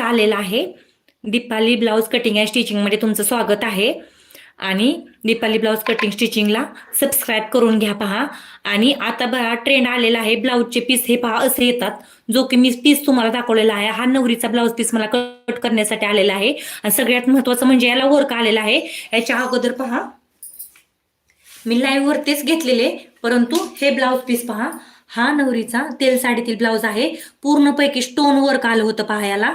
असा आलेला आहे. दीपाली ब्लाऊज कटिंग अँड स्टिचिंगमध्ये तुमचं स्वागत आहे. आणि दीपाली ब्लाऊज कटिंग स्टिचिंगला सबस्क्राईब करून घ्या पहा. आणि आता बघा ट्रेंड आलेला आहे. ब्लाऊजचे पीस हे पहा असे येतात. जो की मी पीस तुम्हाला दाखवलेला आहे हा नवरीचा ब्लाऊज पीस मला कट करण्यासाठी आलेला आहे. आणि सगळ्यात महत्वाचं म्हणजे याला वर्क आलेला आहे. याच्या अगोदर पहा. मी लाईव्ह वरतीच घेतलेले परंतु हे ब्लाऊज पीस पहा. हा नवरीचा तेल साडीतील ब्लाऊज आहे. पूर्णपैकी स्टोन वर्क आलं होतं पहा याला.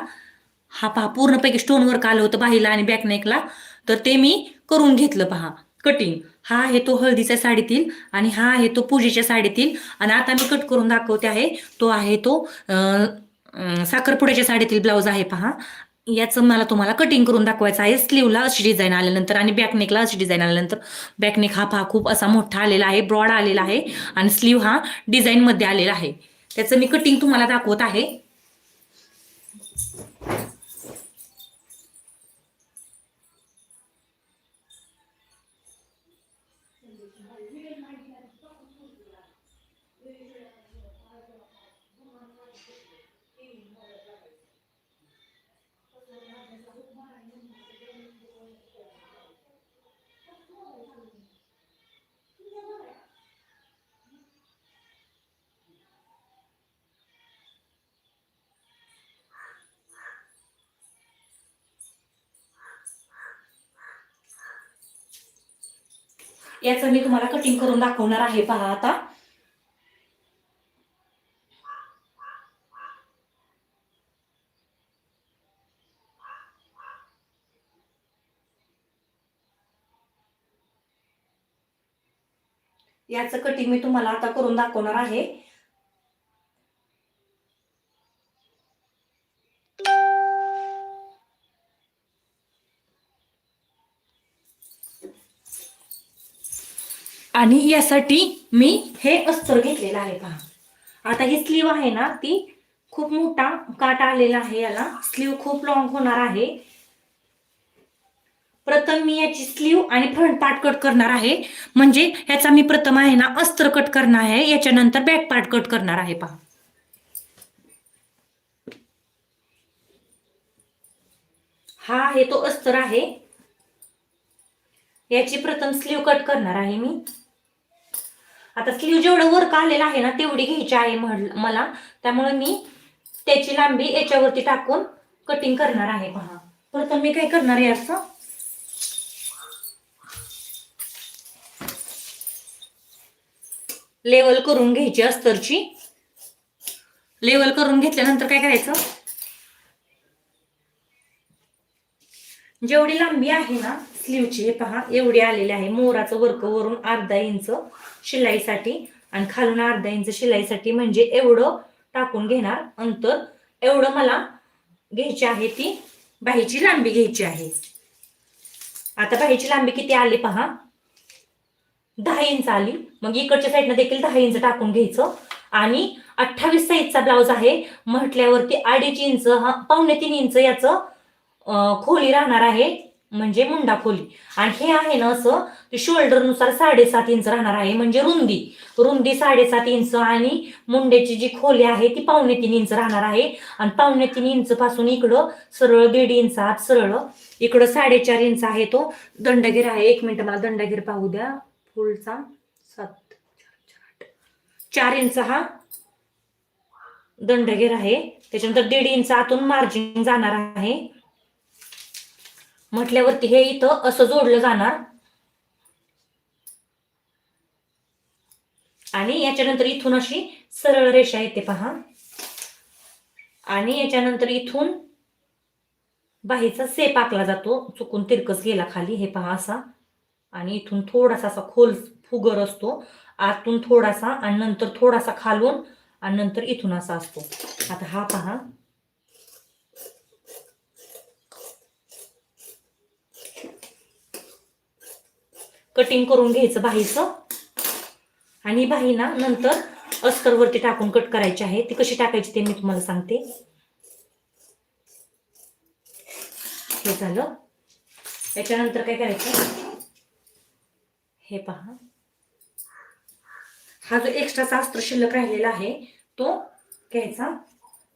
हा पहा पूर्णपैकी स्टोनवर आलं होतं बाहीला आणि बॅकनेकला तर ते मी करून घेतलं पहा. कटिंग हा आहे तो हळदीच्या साडीतील आणि हा आहे तो पूजेच्या साडीतील. आणि आता मी कट करून दाखवते आहे तो आहे तो साखरपुड्याच्या साडीतील ब्लाऊज आहे पहा. याचं मला तुम्हाला कटिंग करून दाखवायचं आहे. स्लीवला अशी डिझाईन आल्यानंतर आणि बॅकनेकला अशी डिझाईन आल्यानंतर. बॅकनेक हा पहा खूप असा मोठा आलेला आहे ब्रॉड आलेला आहे आणि स्लीव हा डिझाईनमध्ये आलेला आहे. त्याचं मी कटिंग तुम्हाला दाखवत आहे. याचं मी तुम्हाला कटिंग करून दाखवणार आहे पहा आता. याचं कटिंग मी तुम्हाला आता करून दाखवणार आहे. आणि यासाठी मी हे अस्तर घेतलेलं आहे पहा. आता ही स्लीव आहे ना ती खूप मोठा काट आलेला आहे याला. स्लीव खूप लॉंग होणार आहे. प्रथम मी याची स्लीव आणि फ्रंट पार्ट कट करणार आहे. म्हणजे याचा मी प्रथम आहे ना अस्तर कट करणार आहे. याच्यानंतर बॅक पार्ट कट करणार आहे पहा. हा आहे तो अस्तर आहे. याची प्रथम स्लीव कट करणार आहे मी. आता स्लीव जेवढं वर्क आलेलं आहे ना तेवढी घ्यायची आहे मला. त्यामुळे मी त्याची लांबी याच्यावरती टाकून कटिंग करणार आहे पहा प्रथम मी काय करणार आहे असं? लेवल करून घ्यायची अस्तरची. लेवल करून घेतल्यानंतर काय करायचं? जेवढी लांबी आहे ना स्लीवची हे पहा एवढी आलेली आहे. मोराचं वर्क वरून अर्धा इंच शिलाईसाठी आणि खालून अर्धा इंच शिलाईसाठी म्हणजे एवढं टाकून घेणार अंतर. एवढं मला घ्यायची आहे ती बाहीची लांबी घ्यायची आहे. आता बाहीची लांबी किती आली पहा? दहा इंच आली. मग इकडच्या साईडनं देखील दहा इंच टाकून घ्यायचं. आणि अठ्ठावीस साईजचा ब्लाऊज आहे. म्हटल्यावरती अडीच इंच हा पावणे तीन इंच याचं खोली राहणार आहे. म्हणजे मुंडा खोली आणि हे आहे ना असं ते शोल्डरनुसार साडेसात इंच राहणार आहे म्हणजे रुंदी. रुंदी साडेसात इंच आणि मुंड्याची जी खोली आहे ती पावणे तीन इंच राहणार आहे. आणि पावणे तीन इंच पासून इकडं सरळ दीड इंच आत सरळ इकडं साडेचार इंच आहे तो. दंडगीर आहे एक मिनिट मला दंडगीर पाहू द्या. फुलचा सात चार, आठ. चार इंच हा दंडगीर आहे. त्याच्यानंतर दीड इंच आतून मार्जिन जाणार आहे. म्हटल्यावरती हे इथं असं जोडलं जाणार. आणि याच्यानंतर इथून अशी सरळ रेषा येते पहा. आणि याच्यानंतर इथून बाहीचा सेप आखला जातो. चुकून तिरकस गेला खाली. हे पहा असा. आणि इथून थोडासा असा खोल फुगर असतो. आतून थोडासा आणि नंतर थोडासा खालून आणि नंतर इथून असा असतो. आता हा पहा. कटिंग करून घ्यायचं बाहीचं. आणि बाही ना नंतर अस्तरवरती टाकून कट करायची आहे. ती कशी टाकायची ते मी तुम्हाला सांगते. हे झालं. याच्यानंतर काय करायचं? हे पहा. हा जो एक्स्ट्राचा अस्त्र शिल्लक राहिलेला आहे तो घ्यायचा.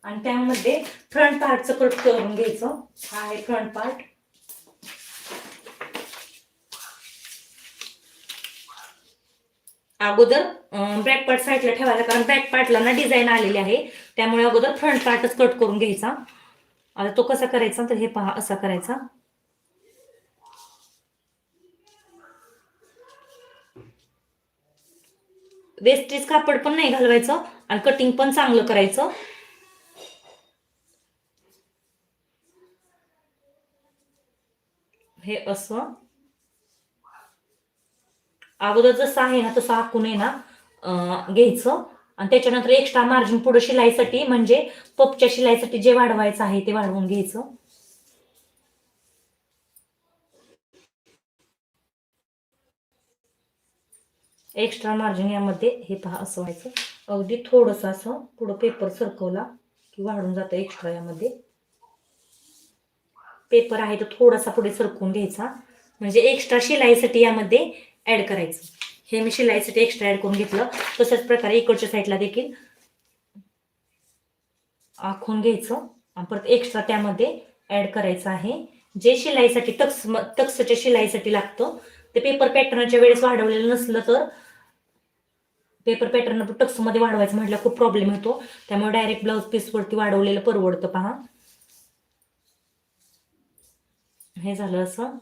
आणि त्यामध्ये फ्रंट पार्टचं कट करून घ्यायचं. हा आहे फ्रंट पार्ट अगोदर बॅक पार्ट साईडला ठेवायला कारण बॅक पार्टला ना डिझाईन आलेली आहे. त्यामुळे अगोदर फ्रंट पार्टच कट करून घ्यायचा. आता तो कसा करायचा तर हे पहा असा करायचा. वेस्टेज कापड पण नाही घालवायचं आणि कटिंग पण चांगलं करायचं. हे असं. अगोदर जसं आहे ना तसं आखून आहे ना घ्यायचं. आणि त्याच्यानंतर एक्स्ट्रा मार्जिन पुढे शिलाईसाठी म्हणजे पपच्या शिलाईसाठी जे वाढवायचं आहे ते वाढवून घ्यायचं. एक्स्ट्रा मार्जिन यामध्ये हे पहा असं व्हायचं. अगदी थोडंसं असं पुढं पेपर सरकवला की वाढून जातं एक्स्ट्रा यामध्ये. पेपर आहे तर थोडासा पुढे सरकवून घ्यायचा. म्हणजे एक्स्ट्रा शिलाईसाठी यामध्ये ऍड करायचं. हे मी शिलाईसाठी एक्स्ट्रा ऍड करून घेतलं. तशाच प्रकारे इकडच्या साईडला देखील आखून घ्यायचं. आणि परत एक्स्ट्रा त्यामध्ये ऍड करायचं आहे. जे शिलाईसाठी टक्स टक्सच्या शिलाईसाठी लागतं ते पेपर पॅटर्नच्या वेळेस वाढवलेलं नसलं तर पेपर पॅटर्न टक्समध्ये वाढवायचं म्हटलं खूप प्रॉब्लेम येतो. त्यामुळे डायरेक्ट ब्लाऊज पीस वरती वाढवलेलं परवडतं पहा. हे झालं असं.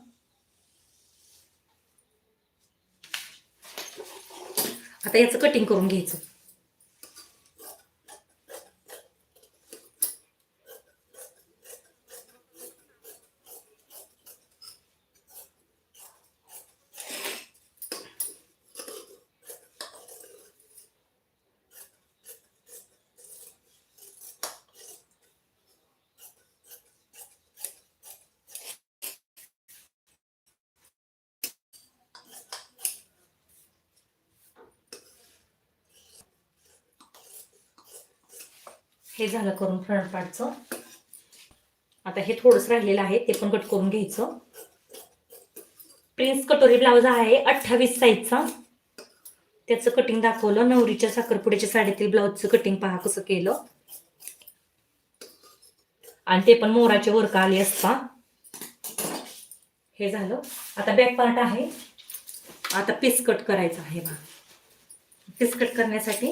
आता याचं कटिंग करून घ्यायचं. हे झालं करून फ्रंट पार्टचं आता हे थोडंसं राहिलेलं आहे ते पण कट करून घ्यायचं. प्रिन्स कटोरी ब्लाऊज आहे अठ्ठावीस साईजचा. त्याचं कटिंग दाखवलं नवरीच्या साखरपुड्याच्या साडीतील ब्लाऊजचं कटिंग पहा कसं केलं. आणि ते पण मोराचे वर्क आले असता. हे झालं. आता बॅक पार्ट आहे. आता पीस कट करायचं आहे बा पीस कट करण्यासाठी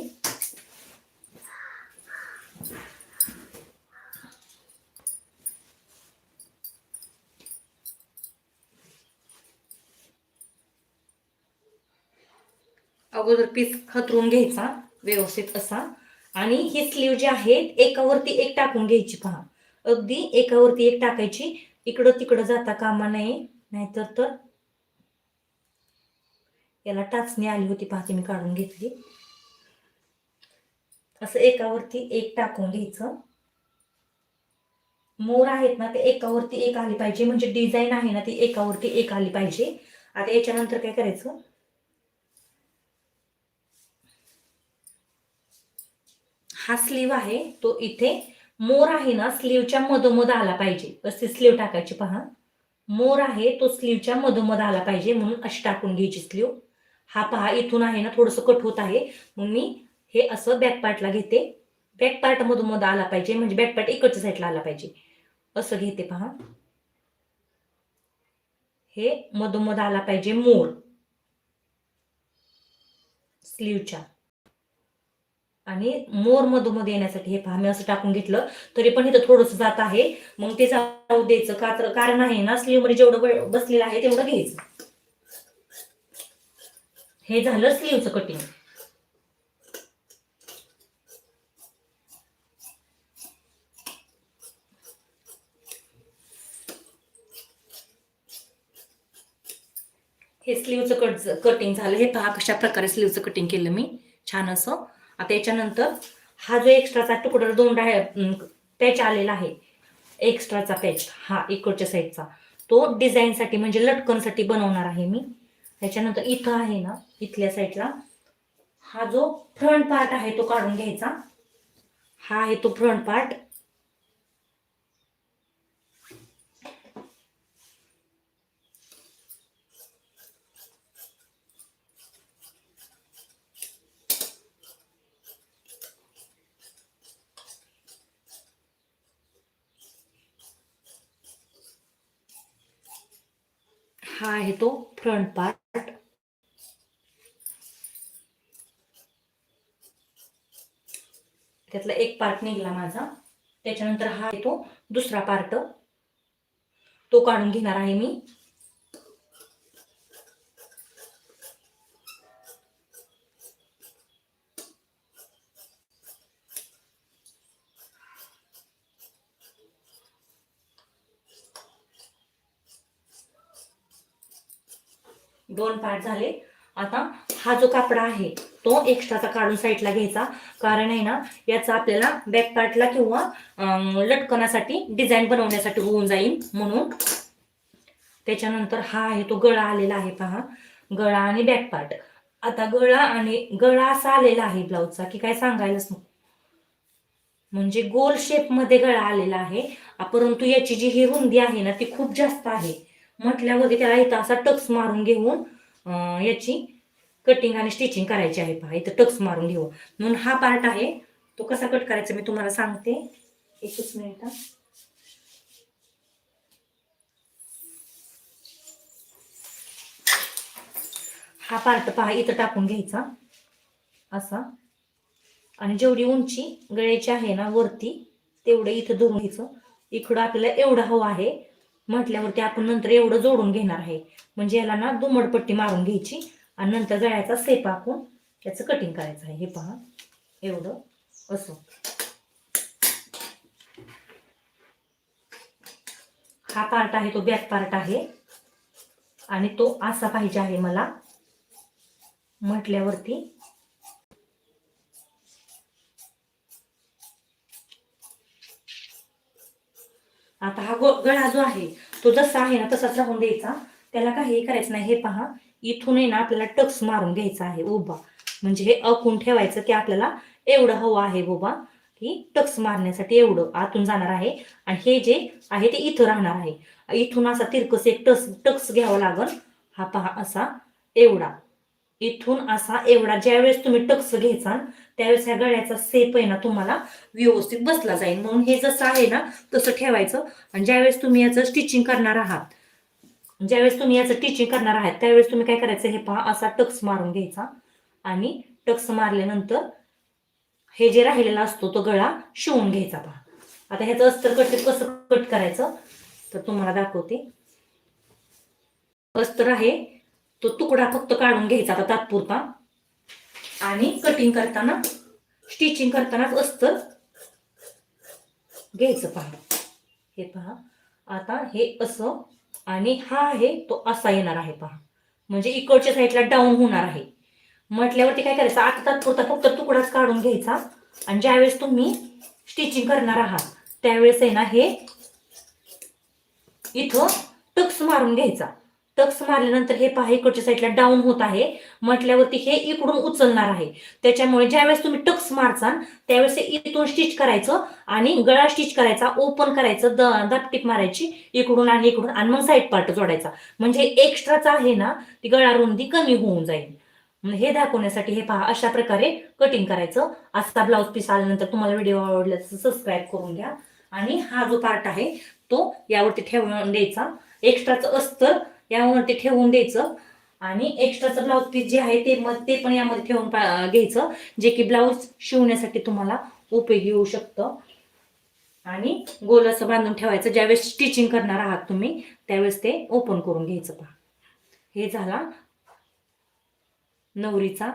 अगोदर पीस खतरून घ्यायचा व्यवस्थित असा. आणि ही स्लीव जी आहे एकावरती एक टाकून घ्यायची पहा. अगदी एकावरती एक टाकायची. इकडं तिकडं जाता कामा नये नाहीतर तर याला टाचणी आली होती पाहते मी काढून घेतली. असं एकावरती एक टाकून घ्यायचं. मोर आहेत ना ते एकावरती एक आली पाहिजे. म्हणजे डिझाईन आहे ना ती एकावरती एक आली पाहिजे. आता याच्यानंतर काय करायचं? हा स्लीव आहे तो इथे मोर आहे ना स्लीवच्या मधोमध आला पाहिजे. असे स्लीव टाकायची पहा. मोर आहे तो स्लीवच्या मधोमध आला पाहिजे म्हणून अशी टाकून घ्यायची स्लीव हा पहा इथून आहे ना थोडंसं कट होत आहे. मग मी हे असं बॅक पार्टला घेते. बॅक पार्ट मधोमध आला पाहिजे म्हणजे बॅक पार्ट इकडच्या साईडला आला पाहिजे. असं घेते पहा. हे मधोमध आला पाहिजे मोर. स्लीवच्या आणि मोर मधोमध येण्यासाठी हे पहा मी असं टाकून घेतलं तरी पण इथं थोडस जात आहे. मग ते जाऊ द्यायचं. का तर कारण आहे ना स्लीवमध्ये जेवढं बसलेलं आहे तेवढं घ्यायचं. हे झालं स्लीवचं कटिंग हे स्लीवचं कट कटिंग झालं. हे पहा कशा प्रकारे स्लीवचं कटिंग केलं मी. छान असं. आता याच्यानंतर हा जो एक्स्ट्राचा तुकडा दोन डाय पॅच आलेला आहे एक्स्ट्राचा पॅच हा इकडच्या साईडचा तो डिझाईनसाठी म्हणजे लटकनसाठी बनवणार आहे मी. त्याच्यानंतर इथं आहे ना इथल्या साईडला हा जो फ्रंट पार्ट आहे तो काढून घ्यायचा. हा आहे तो फ्रंट पार्ट. हा आहे तो फ्रंट पार्ट त्यातला एक पार्ट निघाला माझा. त्याच्यानंतर हा आहे तो दुसरा पार्ट तो काढून घेणार आहे मी. दोन पार्ट झाले. आता हा जो कापडा आहे तो एक्स्ट्राचा काढून साईडला घ्यायचा. कारण आहे ना याचा आपल्याला बॅक पार्टला किंवा लटकण्यासाठी डिझाईन बनवण्यासाठी होऊन जाईल म्हणून. त्याच्यानंतर हा आहे तो गळा आलेला आहे पहा. गळा आणि बॅक पार्ट आता गळा आणि गळा असा आलेला आहे ब्लाऊजचा की काय सांगायलाच नको. म्हणजे गोल शेपमध्ये गळा आलेला आहे. परंतु याची जी ही रुंदी आहे ना ती खूप जास्त आहे. म्हटल्यावरती त्याला इथं असा टक्स मारून घेऊन याची कटिंग आणि स्टिचिंग करायची आहे पहा. इथं टक्स मारून घेऊन. म्हणून हा पार्ट आहे. तो कसा कट करायचा मी तुम्हाला सांगते. एकच मिनिट हा. हा पार्ट पहा इथं टाकून घ्यायचा. असा. आणि जेवढी उंची गळ्याची आहे ना वरती तेवढं इथं धरून घ्यायचं. इकडं आपल्याला एवढं हवं आहे. म्हटल्यावरती आपण नंतर एवढं जोडून घेणार आहे. म्हणजे याला ना दुमडपट्टी मारून घ्यायची आणि नंतर गळ्याचा सेप आपण त्याचं कटिंग करायचं आहे. हे पहा. एवढं असं. हा पार्ट आहे तो बॅक पार्ट आहे. आणि तो असा पाहिजे आहे मला. म्हटल्यावरती आता हा गो- गळा जो आहे तो जसा आहे ना तसाच राहून द्यायचा. त्याला काही करायचं नाही. हे पहा इथून आहे ना आपल्याला टक्स मारून घ्यायचा आहे. उभा. म्हणजे हे अकून ठेवायचं की आपल्याला एवढं हवं आहे बाबा. की टक्स मारण्यासाठी एवढं आतून जाणार आहे. आणि हे जे आहे ते इथं राहणार आहे. इथून असा तिरकस एक टक्स टक्स घ्यावा लागल. हा पहा असा एवढा. इथून असा एवढा. ज्यावेळेस तुम्ही टक्स घ्यायचा त्यावेळेस ह्या गळ्याचा सेप आहे ना तुम्हाला व्यवस्थित बसला जाईल. म्हणून हे जसं आहे ना तसं ठेवायचं. आणि ज्यावेळेस तुम्ही याचं स्टिचिंग करणार आहात ज्यावेळेस तुम्ही याचं टिचिंग करणार आहात त्यावेळेस तुम्ही काय करायचं हे पहा असा टक्स मारून घ्यायचा. आणि टक्स मारल्यानंतर हे जे राहिलेला असतो तो गळा शिवून घ्यायचा पहा. आता ह्याचं अस्तर कट कसं कट करायचं तर तुम्हाला दाखवते. अस्तर आहे तो तुकडा फक्त काढून घ्यायचा आता तात्पुरता. आणि कटिंग करताना स्टिचिंग करतानाच अस्तर घ्यायचं पहा. हे पहा. आता हे असं आणि हा आहे तो असा येणार आहे पहा. म्हणजे इकडच्या साईडला डाऊन होणार आहे. म्हटल्यावरती काय करायचं? आता तात्पुरता फक्त तुकडाच काढून घ्यायचा. आणि ज्यावेळेस तुम्ही स्टिचिंग करणार आहात त्यावेळेस आहे ना हे इथं टक्स मारून घ्यायचा. टक्स मारल्यानंतर हे पहा इकडच्या साईडला डाऊन होत आहे. म्हटल्यावरती हे इकडून उचलणार आहे. त्याच्यामुळे ज्यावेळेस तुम्ही टक्स मारचाल त्यावेळेस इथून स्टिच करायचं आणि गळा स्टिच करायचा ओपन करायचं द दापटीप मारायची इकडून आणि इकडून आणि मग साईड पार्ट जोडायचा. म्हणजे एक्स्ट्राचा आहे ना ती गळा रुंदी कमी होऊन जाईल. हे दाखवण्यासाठी हे पहा अशा प्रकारे कटिंग करायचं. असा ब्लाऊज पीस आल्यानंतर तुम्हाला व्हिडिओ आवडला सबस्क्राईब करून घ्या. आणि हा जो पार्ट आहे तो यावरती ठेवून द्यायचा. एक्स्ट्राचं अस्तर यावरती ठेवून द्यायचं. आणि एक्स्ट्राचं ब्लाऊज पीस जे आहे ते मग ते पण यामध्ये ठेवून पा- घ्यायचं. जे की ब्लाऊज शिवण्यासाठी तुम्हाला उपयोगी येऊ शकतं. आणि गोल असं बांधून ठेवायचं. ज्यावेळेस स्टिचिंग करणार आहात तुम्ही त्यावेळेस ते ओपन करून घ्यायचं पहा. हे झाला नवरीचा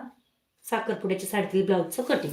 साखरपुड्याच्या साडीतील ब्लाऊजचं कटिंग